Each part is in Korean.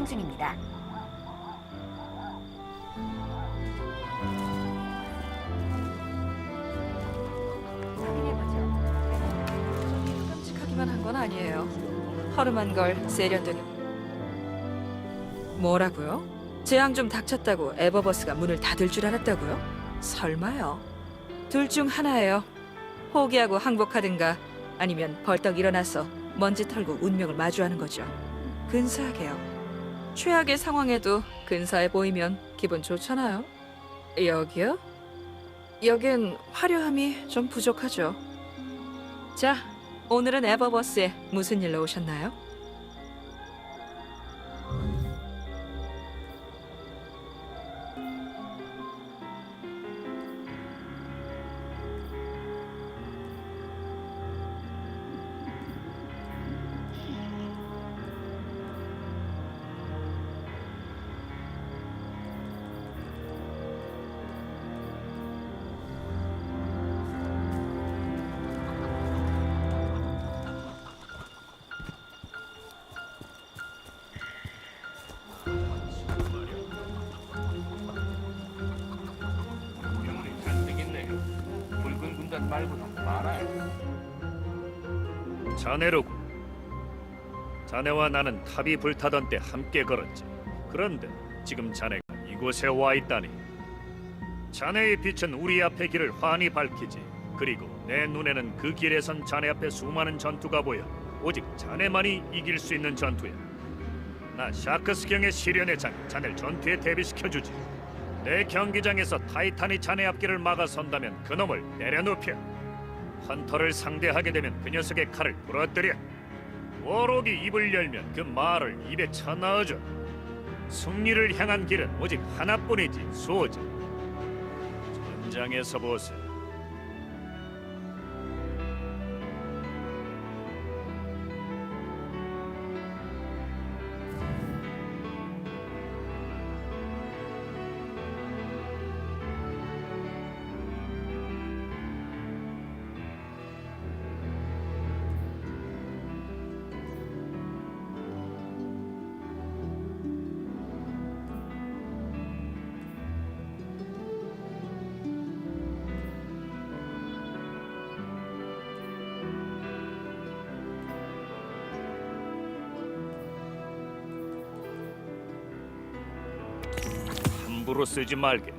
확인 중입니다. 확인해보죠. 끔찍하기만 한 건 아니에요. 허름한 걸 세련되게. 뭐라고요? 재앙 좀 닥쳤다고 에버버스가 문을 닫을 줄 알았다고요? 설마요. 둘 중 하나예요. 포기하고 항복하든가 아니면 벌떡 일어나서 먼지 털고 운명을 마주하는 거죠. 근사하게요. 최악의 상황에도 근사해 보이면 기분 좋잖아요. 여기요? 여긴 화려함이 좀 부족하죠. 자, 오늘은 에버버스에 무슨 일로 오셨나요? 말고도 많아요. 자네로군. 자네와 나는 탑이 불타던 때 함께 걸었지. 그런데 지금 자네가 이곳에 와 있다니. 자네의 빛은 우리 앞의 길을 환히 밝히지. 그리고 내 눈에는 그 길에선 자네 앞에 수많은 전투가 보여. 오직 자네만이 이길 수 있는 전투야. 나 샤크스경의 시련의 장, 자네를 전투에 대비시켜주지. 내 경기장에서 타이탄이 자네 앞길을 막아선다면 그놈을 내려눕혀. 헌터를 상대하게 되면 그 녀석의 칼을 부러뜨려. 워록이 입을 열면 그 말을 입에 쳐넣어줘. 승리를 향한 길은 오직 하나뿐이지 소자. 전장에서 보세 함부로 쓰지 말게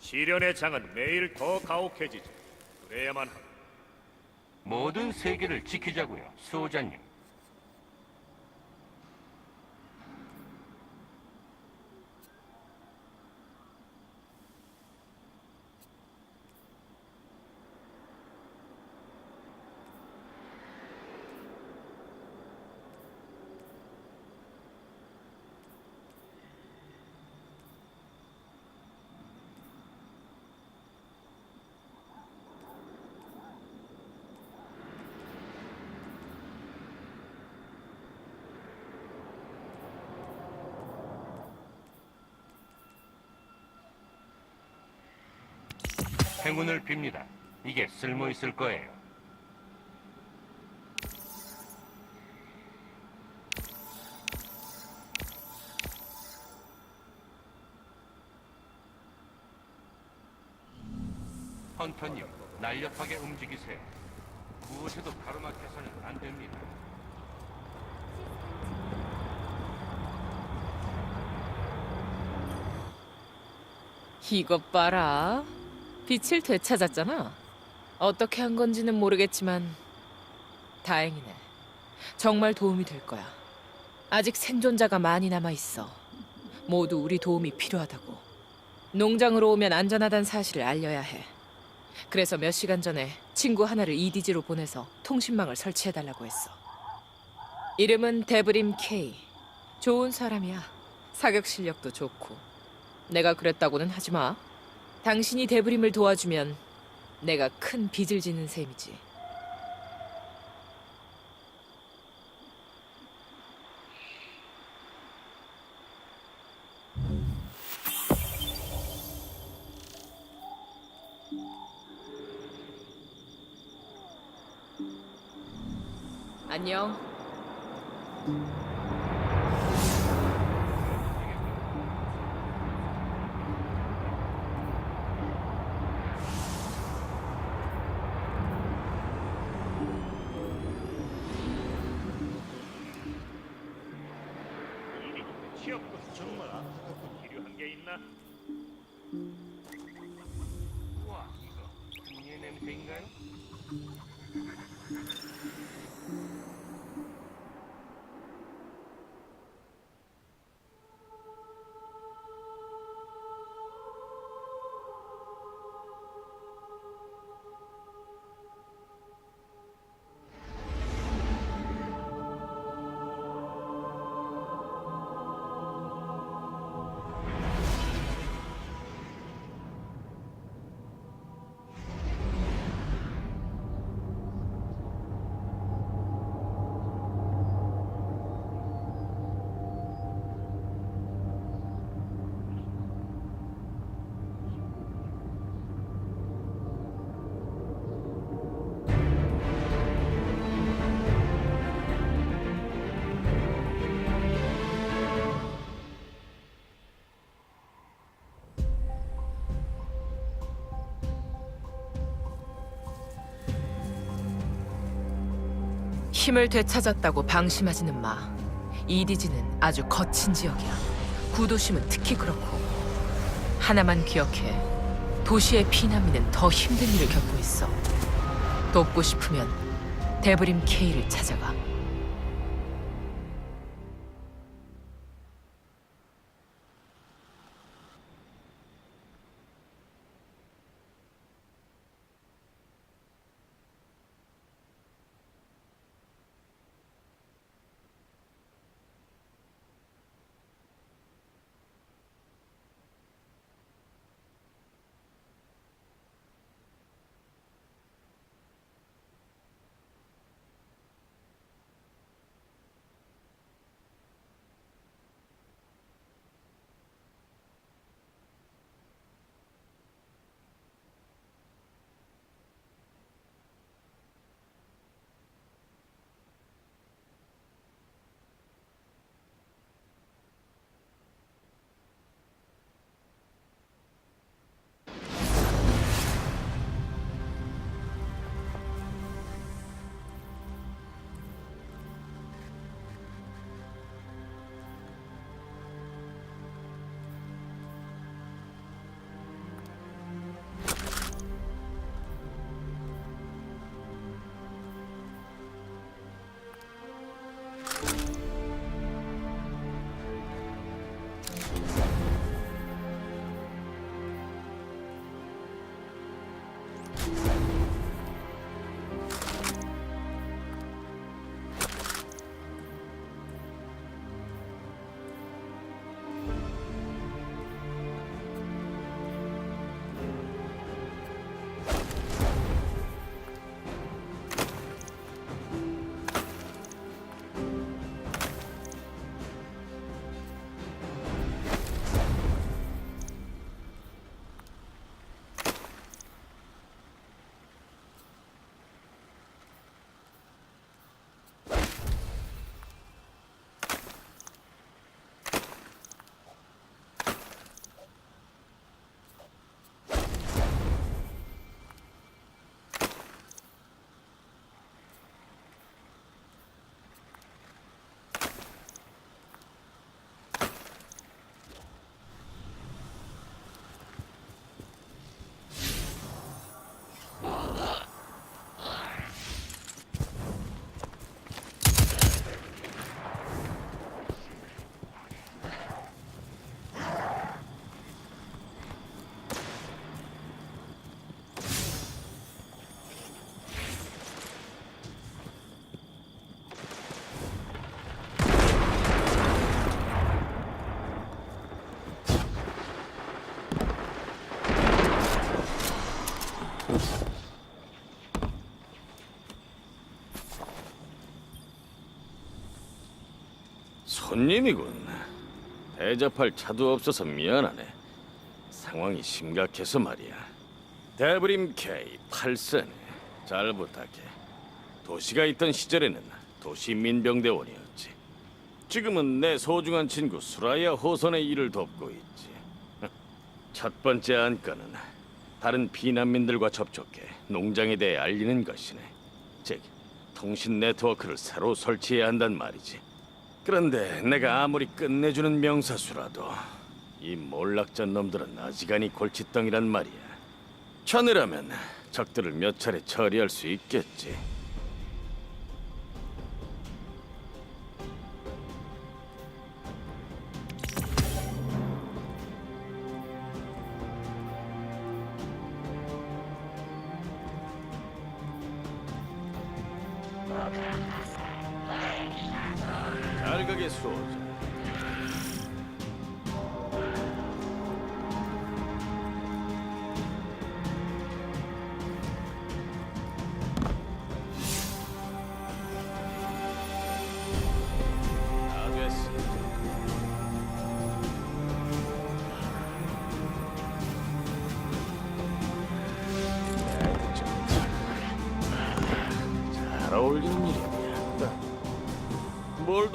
시련의 장은 매일 더 가혹해지지 그래야만 합니다. 모든 세계를 지키자고요, 수호자님. 행운을 빕니다. 이게 쓸모 있을 거예요. 헌터님, 날렵하게 움직이세요. 무엇에도 가로막혀서는 안 됩니다. 이것 봐라. 빛을 되찾았잖아. 어떻게 한 건지는 모르겠지만 다행이네. 정말 도움이 될 거야. 아직 생존자가 많이 남아 있어. 모두 우리 도움이 필요하다고. 농장으로 오면 안전하다는 사실을 알려야 해. 그래서 몇 시간 전에 친구 하나를 EDG로 보내서 통신망을 설치해 달라고 했어. 이름은 데브림 K. 좋은 사람이야. 사격 실력도 좋고. 내가 그랬다고는 하지 마. 당신이 대브림을 도와주면 내가 큰 빚을 지는 셈이지. 안녕. 힘을 되찾았다고 방심하지는 마. 이디지는 아주 거친 지역이야. 구도심은 특히 그렇고. 하나만 기억해. 도시의 피난민은 더 힘든 일을 겪고 있어. 돕고 싶으면 데브림 케이를 찾아가. 손님이군. 대접할 차도 없어서 미안하네. 상황이 심각해서 말이야. 데브림 K 8세네. 잘 부탁해. 도시가 있던 시절에는 도시 민병대원이었지. 지금은 내 소중한 친구 수라야 호선의 일을 돕고 있지. 첫 번째 안건은 다른 피난민들과 접촉해 농장에 대해 알리는 것이네. 즉, 통신 네트워크를 새로 설치해야 한단 말이지. 그런데 내가 아무리 끝내주는 명사수라도 이 몰락전 놈들은 아지간히 골칫덩이란 말이야. 자네라면 적들을 몇 차례 처리할 수 있겠지.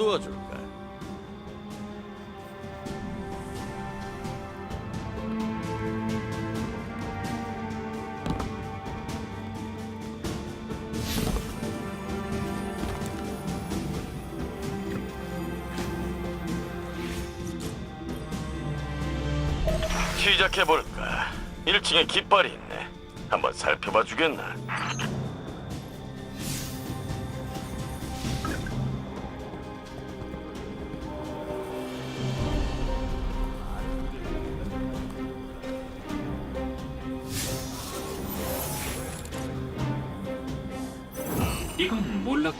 도와줄까? 시작해 볼까? 1층에 깃발이 있네. 한번 살펴봐 주겠나?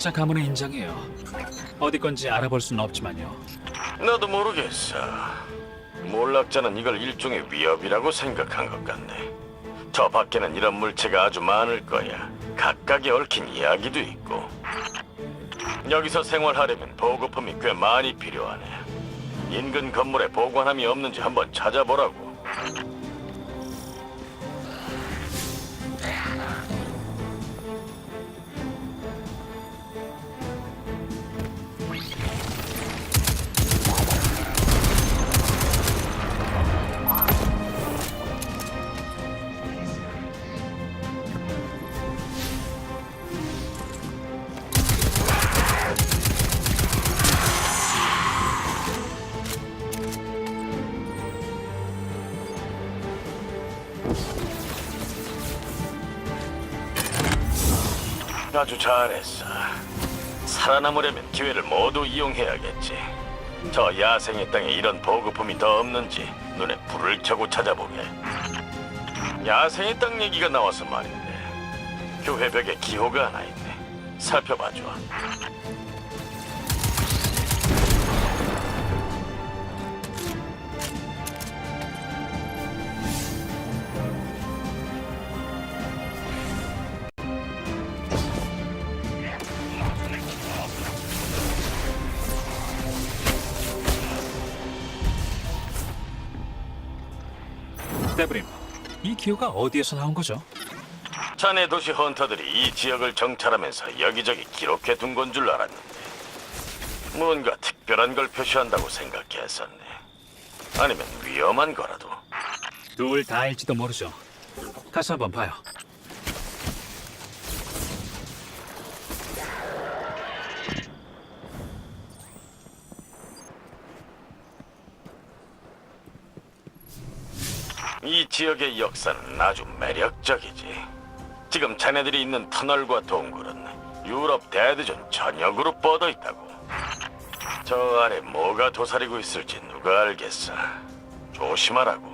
몰락자 가문의 인장이에요. 어디 건지 알아볼 수는 없지만요. 나도 모르겠어. 몰락자는 이걸 일종의 위협이라고 생각한 것 같네. 저 밖에는 이런 물체가 아주 많을 거야. 각각에 얽힌 이야기도 있고. 여기서 생활하려면 보급품이 꽤 많이 필요하네. 인근 건물에 보관함이 없는지 한번 찾아보라고. 아주 잘했어. 살아남으려면 기회를 모두 이용해야겠지. 저 야생의 땅에 이런 보급품이 더 없는지 눈에 불을 켜고 찾아보게. 야생의 땅 얘기가 나와서 말인데 교회 벽에 기호가 하나 있네. 살펴봐줘. 데브림, 이 기호가 어디에서 나온 거죠? 자네 도시 헌터들이 이 지역을 정찰하면서 여기저기 기록해 둔 건 줄 알았는데 뭔가 특별한 걸 표시한다고 생각했었네. 아니면 위험한 거라도. 둘 다일지도 모르죠. 가서 한번 봐요. 이 지역의 역사는 아주 매력적이지. 지금 자네들이 있는 터널과 동굴은 유럽 대대전 전역으로 뻗어 있다고. 저 아래 뭐가 도사리고 있을지 누가 알겠어. 조심하라고.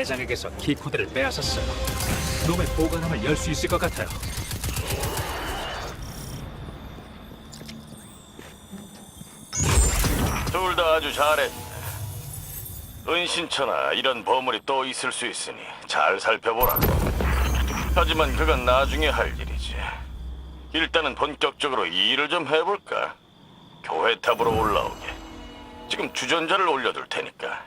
대장에게서 키코드를 빼앗았어요. 놈의 보관함을 열 수 있을 것 같아요. 둘 다 아주 잘했네. 은신처나 이런 보물이 또 있을 수 있으니 잘 살펴보라고. 하지만 그건 나중에 할 일이지. 일단은 본격적으로 이 일을 좀 해볼까? 교회 탑으로 올라오게. 지금 주전자를 올려둘 테니까